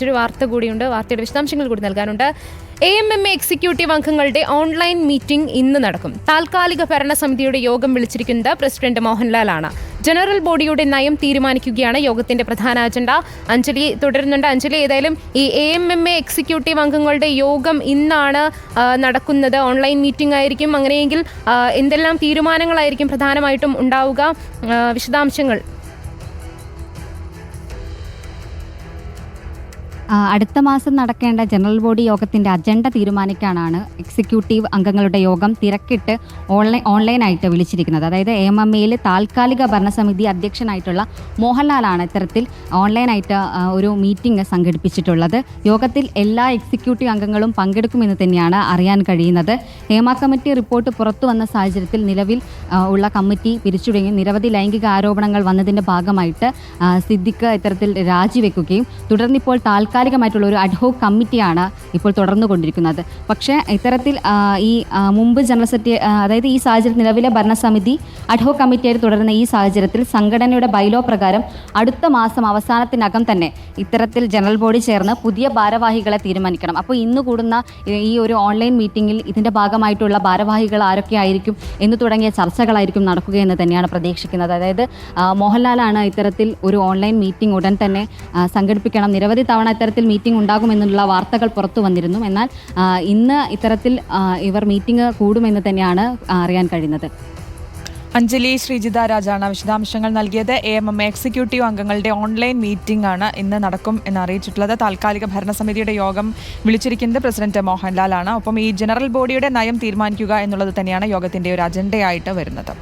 മറ്റൊരു വാർത്ത കൂടിയുണ്ട്. വാർത്തയുടെ വിശദാംശങ്ങൾ കൂടി നൽകാനുണ്ട്. A M M A executive അംഗങ്ങളുടെ ഓൺലൈൻ മീറ്റിംഗ് ഇന്ന് നടക്കും. താൽക്കാലിക ഭരണസമിതിയുടെ യോഗം വിളിച്ചിരിക്കുന്നത് പ്രസിഡന്റ് മോഹൻലാലാണ്. ജനറൽ ബോഡിയുടെ നയം തീരുമാനിക്കുകയാണ് യോഗത്തിന്റെ പ്രധാന അജണ്ട. അഞ്ജലി തുടരുന്നുണ്ട്. അഞ്ജലി ഏതായാലും ഈ A M M A executive അംഗങ്ങളുടെ യോഗം ഇന്നാണ് നടക്കുന്നത്. ഓൺലൈൻ മീറ്റിംഗ് ആയിരിക്കും. അങ്ങനെയെങ്കിൽ എന്തെല്ലാം തീരുമാനങ്ങളായിരിക്കും പ്രധാനമായിട്ടും ഉണ്ടാവുക? വിശദാംശങ്ങൾ അടുത്ത മാസം നടക്കേണ്ട ജനറൽ ബോഡി യോഗത്തിന്റെ അജണ്ട തീരുമാനിക്കാനാണ് എക്സിക്യൂട്ടീവ് അംഗങ്ങളുടെ യോഗം തിരക്കിട്ട് ഓൺലൈൻ ഓൺലൈനായിട്ട് വിളിച്ചിരിക്കുന്നത്. അതായത് എം എം എയിൽ താൽക്കാലിക ഭരണസമിതി അധ്യക്ഷനായിട്ടുള്ള മോഹൻലാലാണ് ഇത്തരത്തിൽ ഓൺലൈനായിട്ട് ഒരു മീറ്റിംഗ് സംഘടിപ്പിച്ചിട്ടുള്ളത്. യോഗത്തിൽ എല്ലാ എക്സിക്യൂട്ടീവ് അംഗങ്ങളും പങ്കെടുക്കുമെന്ന് തന്നെയാണ് അറിയാൻ കഴിയുന്നത്. ഹേമ കമ്മിറ്റി റിപ്പോർട്ട് പുറത്തു വന്ന സാഹചര്യത്തിൽ നിലവിൽ ഉള്ള കമ്മിറ്റി പിരിച്ചുടങ്ങി നിരവധി ലൈംഗിക ആരോപണങ്ങൾ വന്നതിന്റെ ഭാഗമായിട്ട് സിദ്ദിഖ് ഇത്തരത്തിൽ രാജിവെക്കുകയും തുടർന്നിപ്പോൾ താൽക്കാലികമായിട്ടുള്ള ഒരു അഡ്ഹോക് കമ്മിറ്റിയാണ് ഇപ്പോൾ തുടർന്നു കൊണ്ടിരിക്കുന്നത് പക്ഷേ ഇത്തരത്തിൽ ഈ മുമ്പ് ജനറൽ സെക്രട്ടറി അതായത് ഈ സാഹചര്യം നിലവിലെ ഭരണസമിതി അഡ്ഹോക് കമ്മിറ്റിയായിട്ട് തുടരുന്ന ഈ സാഹചര്യത്തിൽ സംഘടനയുടെ ബൈലോ പ്രകാരം അടുത്ത മാസം അവസാനത്തിനകം തന്നെ ഇത്തരത്തിൽ ജനറൽ ബോഡി ചേർന്ന് പുതിയ ഭാരവാഹികളെ തീരുമാനിക്കണം. അപ്പോൾ ഇന്ന് കൂടുന്ന ഈ- ഒരു ഓൺലൈൻ മീറ്റിംഗിൽ ഇതിന്റെ ഭാഗമായിട്ടുള്ള ഭാരവാഹികൾ ആരൊക്കെ ആയിരിക്കും എന്ന് തുടങ്ങിയ ചർച്ചകളായിരിക്കും നടക്കുകയെന്ന് തന്നെയാണ് പ്രതീക്ഷിക്കുന്നത്. അതായത് മോഹൻലാലാണ് ഇത്തരത്തിൽ ഒരു ഓൺലൈൻ മീറ്റിംഗ് ഉടൻ തന്നെ സംഘടിപ്പിക്കണം. നിരവധി തവണ മീറ്റിംഗ് ഉണ്ടാകുമെന്നുള്ള വാർത്തകൾ പുറത്തു വന്നിരുന്നു. എന്നാൽ ഇന്ന് ഇത്തരത്തിൽ ഇവർ മീറ്റിംഗ് കൂടുമെന്ന് തന്നെയാണ് അറിയാൻ കഴിയുന്നത്. അഞ്ജലി ശ്രീജിത രാജാണ് വിശദാംശങ്ങൾ നൽകിയത്. എ എം എം എക്സിക്യൂട്ടീവ് അംഗങ്ങളുടെ ഓൺലൈൻ മീറ്റിംഗ് ആണ് ഇന്ന് നടക്കും എന്ന് അറിയിച്ചിട്ടുള്ളത്. താൽക്കാലിക ഭരണസമിതിയുടെ യോഗം വിളിച്ചിരിക്കുന്നത് പ്രസിഡന്റ് മോഹൻലാലാണ്. ഒപ്പം ഈ ജനറൽ ബോഡിയുടെ നയം തീരുമാനിക്കുക എന്നുള്ളത് തന്നെയാണ് യോഗത്തിന്റെ ഒരു അജണ്ടയായിട്ട് വരുന്നത്.